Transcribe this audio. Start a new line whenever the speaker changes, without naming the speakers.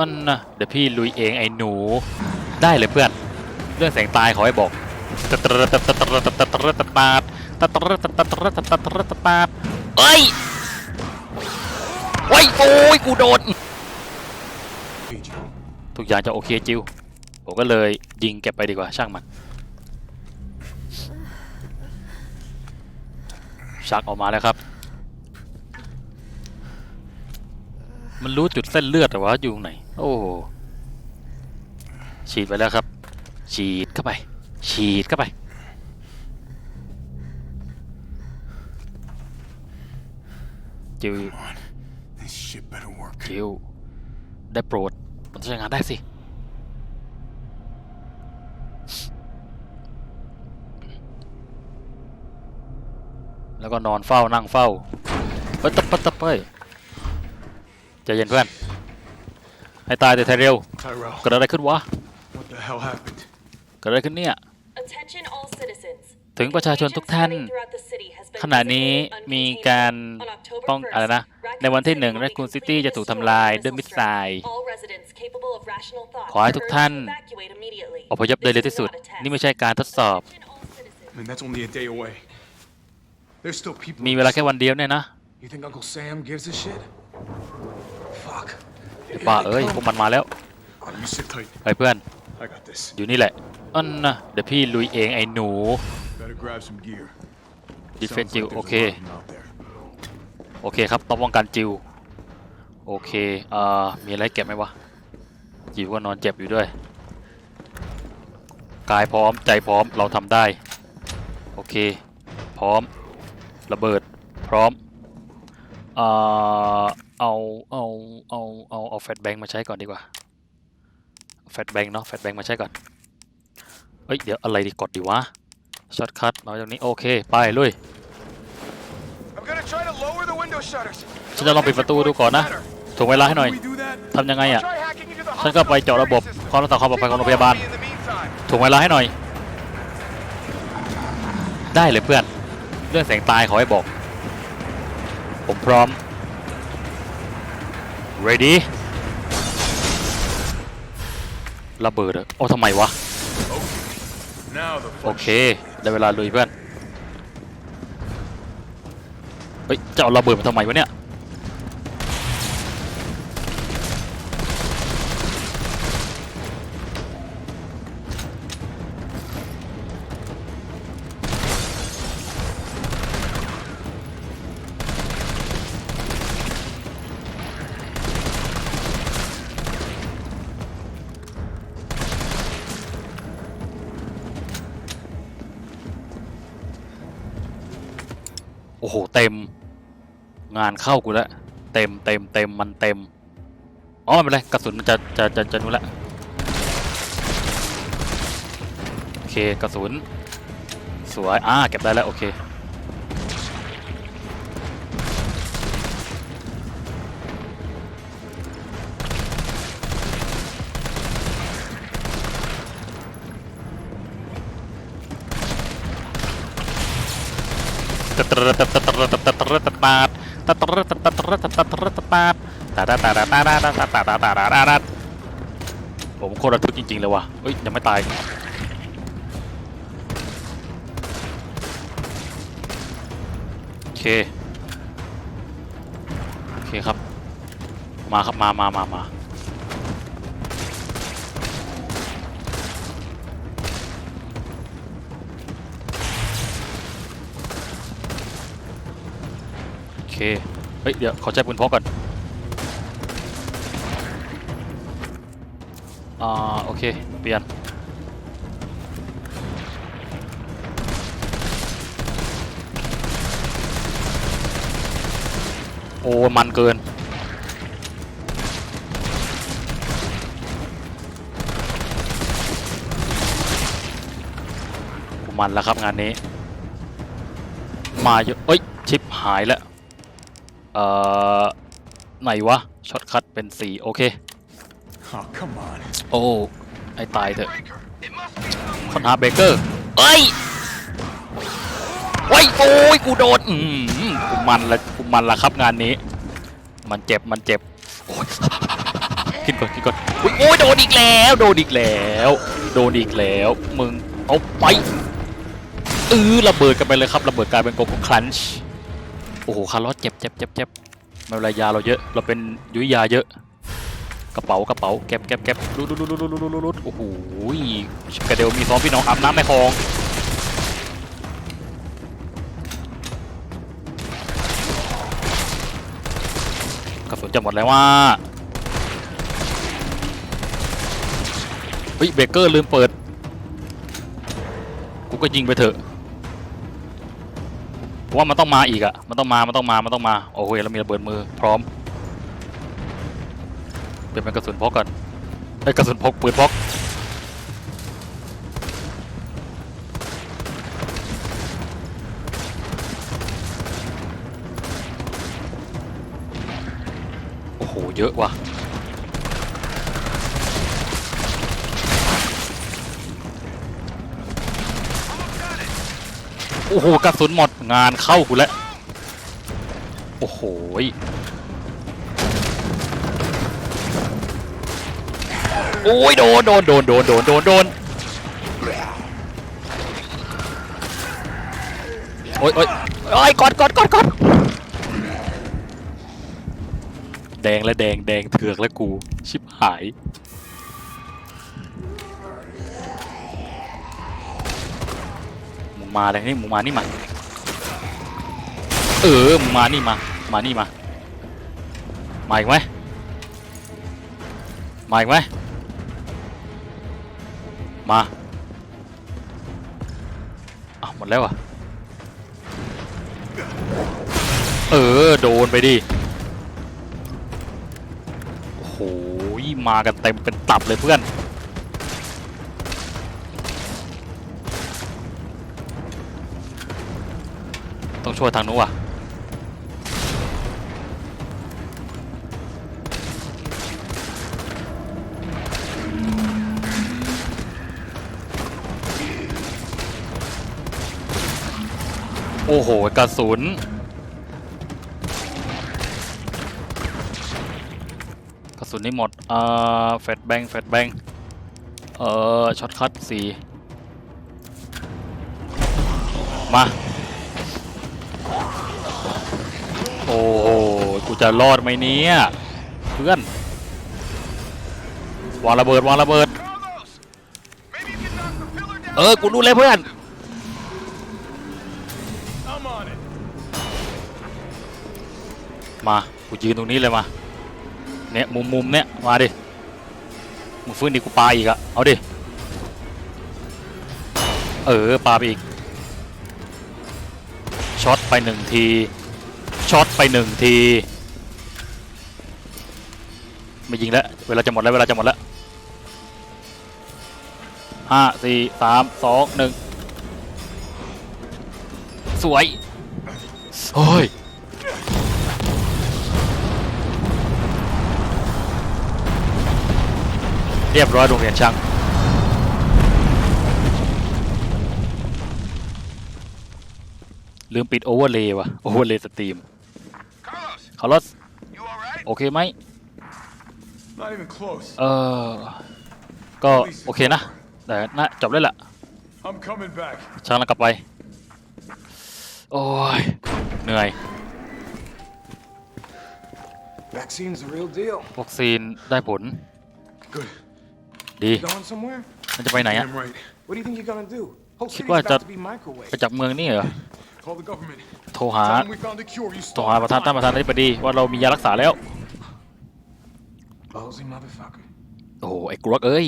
อันนะเดี๋ยวพี่ลุยเองไอ้หนู ได้เลยเพื่อน เรื่องแสงตายขอให้บอกตะตระตะตะตระตะตะตระตะปาดตะตระตะตะตระตะตะตระตะปาดเอ้ยโอ้ยโอ้ยกูโดน ทุกอย่างจะโอเคจิว ผมก็เลยยิงเก็บไปดีกว่าช่างมัน ชักออกมาแล้วครับ มันรู้จุดเส้นเลือดแต่ว่าอยู่ตรงไหน โอ้โหฉีดไปแล้วครับ ฉีดเข้าไป ฉีดเข้าไป จิว
This shit better work.
จิวได้โปรด มันใช้งานได้สิ แล้วก็นอนเฝ้านั่งเฝ้าเฮ้ยตบปะตบเฮ้ย ใจเย็นเพื่อน ให้ตายแต่ไทยเร็ว
Tyrell,
เกิดอะไรขึ้นวะ
what the hell happened?
เกิดอะไรขึ้นเนี่ย
Attention all citizens.
ถึงประชาชนทุกท่านขณะนี้มีการป้องอะไรนะ ในวันที่หนึ่งแรคคูนซิตี้จะถูกทำลายด้วยมิสไซล์ขอให้ทุกท่านอพยพโดยเร็วที่สุดนี่ไม่ใช่การทดสอบ
I mean, that's only a day away. There's still people.
มีเวลาแค่วันเดียวเนี่ยนะ
You think Uncle Sam gives a shit? Fuck.
ป่าเอ้ยพวกมันมาแล้ว
Oh, you sit tight.
ไปเพื่อน
I got this.
อยู่นี่แหละอันนะเดี๋ยวพี่ลุยเองไอ้หนู
Better grab some gear.
ดิเฟน
Sounds
จิว
like
โอ
there's
เค
a lot of them out there.
โอเคครับต้องป้องกันจิวโอเคเอ่อมีอะไรเก็บไหมวะจิวก็นอนเจ็บอยู่ด้วยกายพร้อมใจพร้อมเราทำได้โอเคพร้อมระเบิดพร้อมเอ่อ เอาเอาเอาเอาเอาแฟตแบงค์มาใช้ก่อนดีกว่าแฟตแบงค์เนาะแฟตแบงค์มาใช้ก่อนเอ้ยเดี๋ยวอะไรดีกดดีวะช็อตคัทมาจากนี้โอเคไปลุย
I'm gonna try to lower the window shutters.
ฉันจะลองปิดประตูดูก่อนนะถ่วงเวลาให้หน่อย
How do we do that?
ทำยังไงอะ
Try hacking into the
ฉันก็ไปเจาะระบบ
hospital
ความรักษาความปลอดภัยของโรงพยาบาล
In the meantime.
ถ่วงเวลาให้หน่อย ได้เลยเพื่อนเรื่องแสงตายขอให้บอก ผมพร้อม ready ระเบิดเหรอโอ้ทำไมวะ
Now the
โอเค ได้เวลาลุยเพื่อน เฮ้ย จะเอาระเบิดมาทำไมวะเนี่ย โอ้โหเต็ม งานเข้ากูแล้วเต็มเต็มเต็มมันเต็มอ๋อไม่เป็นไรกระสุนมันจะจะจะจะนู้นละโอเคกระสุนสวยอ่าเก็บได้แล้วโอเค ผมโคตรระทึกจริงๆเลยว่ะเฮ้ยยังไม่ตายโอเคโอเคครับ มาครับมามามามา เคเฮ้ย เดี๋ยวขอใช้ปืนพกก่อน อ่า โอเค เปลี่ยน โอ้ มันเกิน มันแล้วครับงานนี้ มาเยอะเอ้ย ชิปหายแล้ว เอ่อไหนวะช็อตคัทเป็นสีโอเค
Oh, come on.
โอ้ไอ้ตายเถอะ
Breaker. It must be some
คอนหาเบเกอร์เอ้ยโอ้ยโอ้ยกูโดนอืมกูมันละกูมันละครับงานนี้ มันเจ็บมันเจ็บโอ้ยโอเคกินก่อนกินก่อนอุ๊ยโอ้ยโดนอีกแล้ว โดนอีกแล้ว โดนอีกแล้ว มึงเอาไปเออระเบิดกันไปเลยครับระเบิดกลายเป็นโกโก้ครันช์ โอ้โหคาร์ลอสเจ็บเจ็บเจ็บเจ็บไม่เป็นไรยาเราเยอะ เราเป็นยุยยาเยอะ กระเป๋ากระเป๋าเก็บเก็บเก็บรุดรุดรุดรุดรุดรุดโอ้โหกระเดวมีซ้อมพี่น้องอาบน้ำในคลองกระสุนจะหมดแล้วว่าเฮ้ยเบเกอร์ลืมเปิด กูก็ยิงไปเถอะ ผมว่ามันต้องมาอีกอะมันต้องมา มันต้องมา มันต้องมา โอ้โหเรามีระเบิดมือพร้อม เปลี่ยนเป็นกระสุนพกก่อนไอ้กระสุนพกปืนพกโอ้โหเยอะว่ะ โอ้โหกระสุนหมดงานเข้ากูแล้วโอ้โหโอ้ยโดนโดนโดนโดนโดนโดนโดนโอ้ยโอ้ยโอ้ยกดกดกดกดแดงและแดงแดงเถือกและกู ชิบหาย มาเลยนี่มึงมานี่มา เออมึงมานี่มา มานี่มา มาอีกไหมมาอีกไหมมาอ้าวหมดแล้วอะ เออ โดนไปดิ โอ้โหมากันเต็มเป็นตับเลยเพื่อน ต้องช่วยทางนู้นว่ะโอ้โห กระสุน กระสุนนี่หมด เอ่อแฟตแบงแฟตแบงเอ่อ ช็อตคัทสี่มา โอ้โหกูจะรอดไหมเนี่ยเพื่อนวางระเบิดวางระเบิด เออ กูรู้เลยเพื่อน มา กูยืนตรงนี้เลยมา เนี่ยมุมมุมเนี่ย มาดิ มึงฟื้นดิกูปาอีกอะเอาดิ เออปาไปอีก ช็อตไปหนึ่งที ช็อตไปหนึ่งทีไม่ยิงแล้ว เวลาจะหมดแล้ว เวลาจะหมดแล้วห้าสี่สามสองหนึ่งสวยโอ้ยเรียบร้อยโรงเรียนช่างลืมปิดโอเวอร์เลย์ว่ะโอเวอร์เลย์สตรีม
Carlos,
คาร์ลอส
you alright?
โอเคไหม
Not even close.
เออก็โอเคนะ แต่น่าจบแล้วล่ะ
I'm coming back.
ช่างแล้วกลับไป โอ้ย เหนื่อย
Vaccine's a real deal.
วัคซีนได้ผล
Good.
ดี
Going somewhere?
มันจะไปไหนอะ
Damn right. What do you think you're gonna do? Whole
คิด
city's
ว่าจะ
about to be microwave.
ไปจากเมืองนี่เหรอ
Call the government.
โทรหา
Tell them we found a cure. You
โทร
stole
หา
our
ประธานท่าน
time.
ประธานาธิบดีว่าเรามียารักษาแล้ว
Ballsy motherfucker.
โอ้โหไอ้กรวกเอ้ย